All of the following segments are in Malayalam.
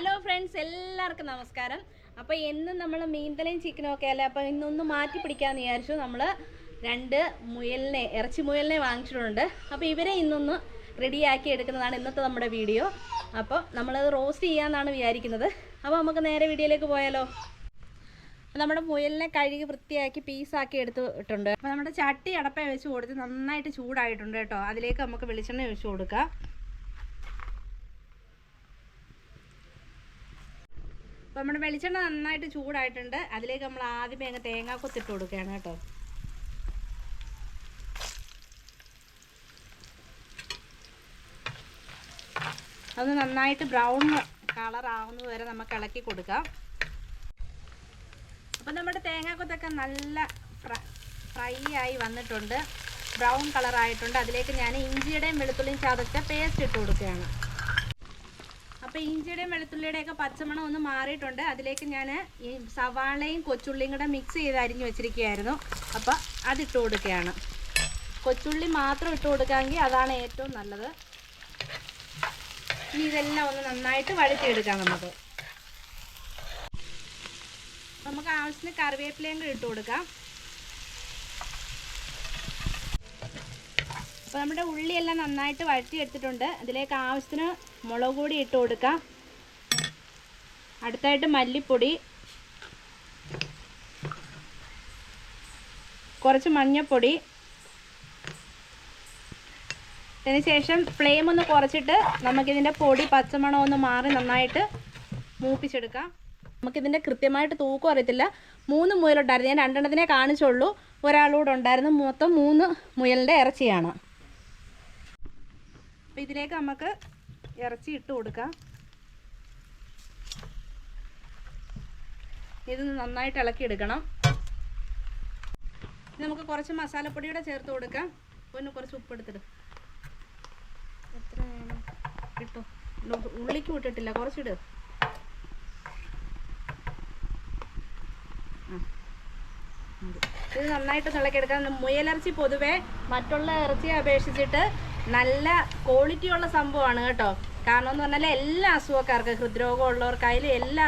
ഹലോ ഫ്രണ്ട്സ് എല്ലാവർക്കും നമസ്കാരം. അപ്പോൾ എന്നും നമ്മൾ മീൻതലയും ചിക്കനും ഒക്കെ അല്ലേ? അപ്പോൾ ഇന്നൊന്ന് മാറ്റി പിടിക്കാമെന്ന് വിചാരിച്ചു. നമ്മൾ രണ്ട് മുയലിനെ ഇറച്ചി മുയലിനെ വാങ്ങിച്ചിട്ടുണ്ട്. അപ്പോൾ ഇവരെ ഇന്നൊന്ന് റെഡിയാക്കി എടുക്കുന്നതാണ് ഇന്നത്തെ നമ്മുടെ വീഡിയോ. അപ്പോൾ നമ്മളത് റോസ്റ്റ് ചെയ്യാമെന്നാണ് വിചാരിക്കുന്നത്. അപ്പോൾ നമുക്ക് നേരെ വീഡിയോയിലേക്ക് പോയാലോ? നമ്മുടെ മുയലിനെ കഴുകി വൃത്തിയാക്കി പീസാക്കി എടുത്തിട്ടുണ്ട്. അപ്പോൾ നമ്മുടെ ചട്ടി അടപ്പ വെച്ച് കൊടുത്ത് നന്നായിട്ട് ചൂടായിട്ടുണ്ട് കേട്ടോ. അതിലേക്ക് നമുക്ക് വെളിച്ചെണ്ണ ഒഴിച്ചു കൊടുക്കാം. അപ്പോൾ നമ്മുടെ വെളിച്ചെണ്ണ നന്നായിട്ട് ചൂടായിട്ടുണ്ട്. അതിലേക്ക് നമ്മൾ ആദ്യമേ അങ്ങ് തേങ്ങാക്കൊത്തിട്ട് കൊടുക്കുകയാണ് കേട്ടോ. അത് നന്നായിട്ട് ബ്രൗൺ കളർ ആവുന്നത് വരെ നമുക്ക് ഇളക്കി കൊടുക്കാം. അപ്പം നമ്മുടെ തേങ്ങാക്കൊത്തൊക്കെ നല്ല ഫ്രൈ ആയി വന്നിട്ടുണ്ട്. ബ്രൗൺ കളർ ആയിട്ടുണ്ട്. അതിലേക്ക് ഞാൻ ഇഞ്ചിയുടെയും വെളുത്തുള്ളിയും ചതച്ച പേസ്റ്റ് ഇട്ട് കൊടുക്കുകയാണ്. അപ്പോൾ ഇഞ്ചിയുടെയും വെളുത്തുള്ളിയുടെയൊക്കെ പച്ചമണം ഒന്ന് മാറിയിട്ടുണ്ട്. അതിലേക്ക് ഞാൻ ഈ സവാളയും കൊച്ചുള്ളിയും കൂടെ മിക്സ് ചെയ്ത് അരിഞ്ഞ് വെച്ചിരിക്കുകയായിരുന്നു. അപ്പോൾ അതിട്ട് കൊടുക്കുകയാണ്. കൊച്ചുള്ളി മാത്രം ഇട്ട് കൊടുക്കാമെങ്കിൽ അതാണ് ഏറ്റവും നല്ലത്. ഇനി ഇതെല്ലാം ഒന്ന് നന്നായിട്ട് വഴറ്റിയെടുക്കാം നമുക്ക്. നമുക്ക് ആവശ്യത്തിന് കറിവേപ്പിലയും കൂടി ഇട്ട് കൊടുക്കാം. അപ്പോൾ നമ്മുടെ ഉള്ളിയെല്ലാം നന്നായിട്ട് വഴറ്റിയെടുത്തിട്ടുണ്ട്. അതിലേക്ക് ആവശ്യത്തിന് മുളക് പൊടി ഇട്ട് കൊടുക്കാം. അടുത്തായിട്ട് മല്ലിപ്പൊടി. കുറച്ച് മഞ്ഞൾപ്പൊടി അതിനുശേഷം ഫ്ലെയിം ഒന്ന് കുറച്ചിട്ട് നമുക്കിതിന്റെ പൊടി പച്ചമണം ഒന്ന് മാറി നന്നായിട്ട് മൂപ്പിച്ചെടുക്കാം. നമുക്കിതിന്റെ കൃത്യമായിട്ട് തൂക്കം അറിയത്തില്ല. മൂന്ന് മുയലുണ്ടായിരുന്നു ഞാൻ രണ്ടെണ്ണത്തിനെ കാണിച്ചുള്ളൂ. ഒരാളൂടെ ഉണ്ടായിരുന്നു. മൊത്തം മൂന്ന് മുയലിന്റെ ഇറച്ചിയാണ്. അപ്പോൾ ഇതിലേക്ക് നമുക്ക് ഇറച്ചി ഇട്ട് കൊടുക്കാം. ഇത് നന്നായിട്ട് ഇളക്കി എടുക്കണം. നമുക്ക് കുറച്ച് മസാലപ്പൊടിയുടെ ചേർത്ത് കൊടുക്കാം. ഒന്ന് കുറച്ച് ഉപ്പെടുത്തിട്ട് എത്ര കിട്ടും. ഉള്ളിക്ക് വിട്ടിട്ടില്ല. കുറച്ചിട്. ഇത് നന്നായിട്ട് തിളക്കിയെടുക്കാം മുയലിറച്ചി പൊതുവേ മറ്റുള്ള ഇറച്ചിയെ അപേക്ഷിച്ചിട്ട് നല്ല ക്വാളിറ്റി ഉള്ള സംഭവമാണ് കേട്ടോ. കാരണം എന്ന് പറഞ്ഞാൽ എല്ലാ അസുഖക്കാർക്കും ഹൃദ്രോഗം ഉള്ളവർക്കായാലും എല്ലാ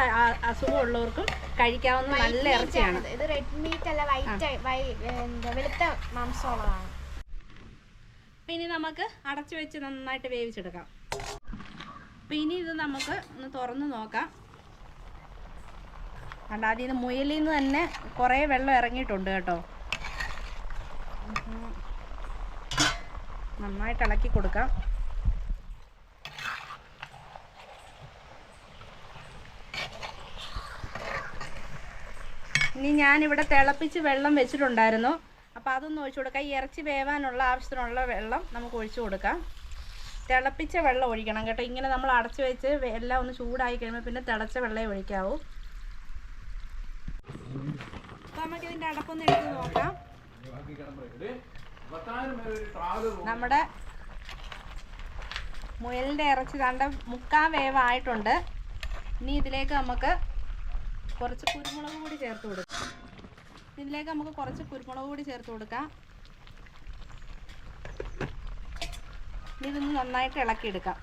അസുഖം ഉള്ളവർക്കും കഴിക്കാവുന്ന നല്ല ഇറച്ചിയാണ്. ഇത് റെഡ് മീറ്റ് അല്ല വൈറ്റ് വെളുത്ത മാംസമുള്ളതാണ്. ഇനി നമുക്ക് അടച്ചു വെച്ച് നന്നായിട്ട് വേവിച്ചെടുക്കാം. അപ്പം ഇനി ഇത് നമുക്ക് ഒന്ന് തുറന്ന് നോക്കാം. കണ്ട അതിൽ നിന്ന് മുയലിൽ നിന്ന് തന്നെ കുറേ വെള്ളം ഇറങ്ങിയിട്ടുണ്ട് കേട്ടോ. നന്നായിട്ട് ഇളക്കി കൊടുക്കാം. ഇനി ഞാനിവിടെ തിളപ്പിച്ച് വെള്ളം വെച്ചിട്ടുണ്ടായിരുന്നു. അപ്പോൾ അതൊന്ന് ഒഴിച്ചു കൊടുക്കാം. ഈ ഇറച്ചി വേവാനുള്ള ആവശ്യത്തിനുള്ള വെള്ളം നമുക്ക് ഒഴിച്ചു കൊടുക്കാം. തിളപ്പിച്ച വെള്ളം ഒഴിക്കണം കേട്ടോ. ഇങ്ങനെ നമ്മൾ അടച്ചു വെച്ച് എല്ലാം ഒന്ന് ചൂടായി കഴിയുമ്പോൾ പിന്നെ തിളച്ച വെള്ളമേ ഒഴിക്കാവൂ. അപ്പോൾ നമുക്ക് ഇതിന്റെ അടപ്പൊന്ന് എടുത്ത് നോക്കാം. നമ്മുടെ മുയലിന്റെ ഇറച്ചി കണ്ട മുക്കാൽ വേവായിട്ടുണ്ട്. ഇനി ഇതിലേക്ക് നമുക്ക് കുറച്ച് കുരുമുളക് കൂടി ചേർത്ത് കൊടുക്കാം. ഇതിലേക്ക് നമുക്ക് കുറച്ച് കുരുമുളക് കൂടി ചേർത്ത് കൊടുക്കാം. ഇതൊന്ന് നന്നായിട്ട് ഇളക്കിയെടുക്കാം.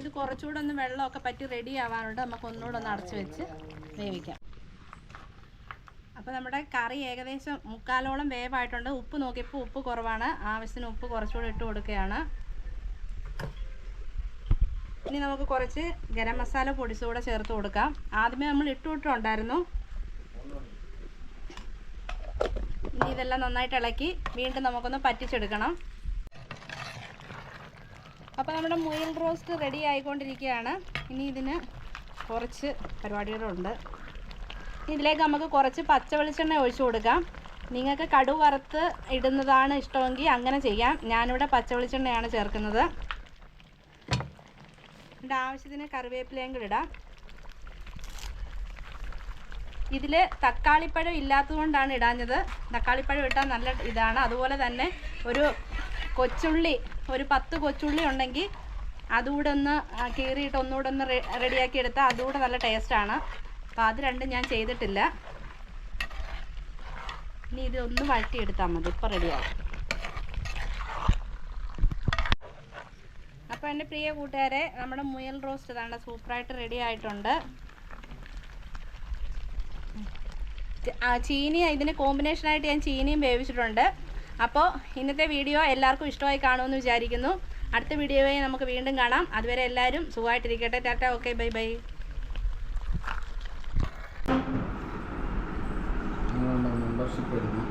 ഇത് കുറച്ചുകൂടെ ഒന്ന് വെള്ളമൊക്കെ പറ്റി റെഡി ആവാനുണ്ട്. നമുക്ക് ഒന്നുകൂടെ ഒന്ന് അടച്ചു വെച്ച് വേവിക്കാം. അപ്പോൾ നമ്മുടെ കറി ഏകദേശം മുക്കാലോളം വേവായിട്ടുണ്ട്. ഉപ്പ് നോക്കിയപ്പോൾ ഉപ്പ് കുറവാണ്. ആവശ്യത്തിന് ഉപ്പ് കുറച്ചുകൂടെ ഇട്ട് കൊടുക്കുകയാണ്. ഇനി നമുക്ക് കുറച്ച് ഗരം മസാല പൊടിച്ചുകൂടെ ചേർത്ത് കൊടുക്കാം. ആദ്യമേ നമ്മൾ ഇട്ടുവിട്ടുണ്ടായിരുന്നു ഇനി ഇതെല്ലാം നന്നായിട്ട് ഇളക്കി വീണ്ടും നമുക്കൊന്ന് പറ്റിച്ചെടുക്കണം. അപ്പോൾ നമ്മുടെ മുയൽ റോസ്റ്റ് റെഡി ആയിക്കൊണ്ടിരിക്കുകയാണ്. ഇനി ഇതിന് കുറച്ച് പരിപാടികളുണ്ട്. ഇതിലേക്ക് നമുക്ക് കുറച്ച് പച്ച വെളിച്ചെണ്ണ ഒഴിച്ചു കൊടുക്കാം. നിങ്ങൾക്ക് കടു വറുത്ത് ഇടുന്നതാണ് ഇഷ്ടമെങ്കിൽ അങ്ങനെ ചെയ്യാം. ഞാനിവിടെ പച്ച വെളിച്ചെണ്ണയാണ് ചേർക്കുന്നത്. ഇതിന്റെ ആവശ്യത്തിന് കറിവേപ്പിലയും കൂടി ഇടാം. ഇതിൽ തക്കാളിപ്പഴം ഇല്ലാത്തതുകൊണ്ടാണ് ഇടാഞ്ഞത്. തക്കാളിപ്പഴം ഇട്ടാൽ നല്ല ഇതാണ്. അതുപോലെ തന്നെ ഒരു കൊച്ചുള്ളി ഒരു പത്ത് കൊച്ചുള്ളി ഉണ്ടെങ്കിൽ അതുകൂടെ ഒന്ന് കീറിയിട്ട് ഒന്നുകൂടെ ഒന്ന് റെഡിയാക്കി എടുത്താൽ അതുകൂടെ നല്ല ടേസ്റ്റാണ്. അപ്പോൾ അത് രണ്ടും ഞാൻ ചെയ്തിട്ടില്ല. ഇനി ഇതൊന്ന് വഴറ്റിയെടുത്താൽ മതി. ഇപ്പോൾ റെഡിയാവും അപ്പോൾ എന്റെ പ്രിയ കൂട്ടുകാരെ നമ്മുടെ മുയൽ റോസ്റ്റ് ഇതാണ്ട് സൂപ്പറായിട്ട് റെഡി ആയിട്ടുണ്ട്. ചീനി ഇതിന് കോമ്പിനേഷനായിട്ട് ഞാൻ ചീനിയും വേവിച്ചിട്ടുണ്ട്. അപ്പോൾ ഇന്നത്തെ വീഡിയോ എല്ലാവർക്കും ഇഷ്ടമായി കാണുമെന്ന് വിചാരിക്കുന്നു. അടുത്ത വീഡിയോയെ നമുക്ക് വീണ്ടും കാണാം. അതുവരെ എല്ലാവരും സുഖമായിട്ടിരിക്കട്ടെ. Tata okay bye bye. अशी पडली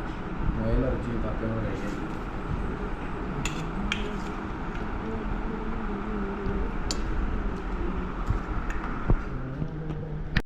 व्हायला रचित आपल्यावर राहिली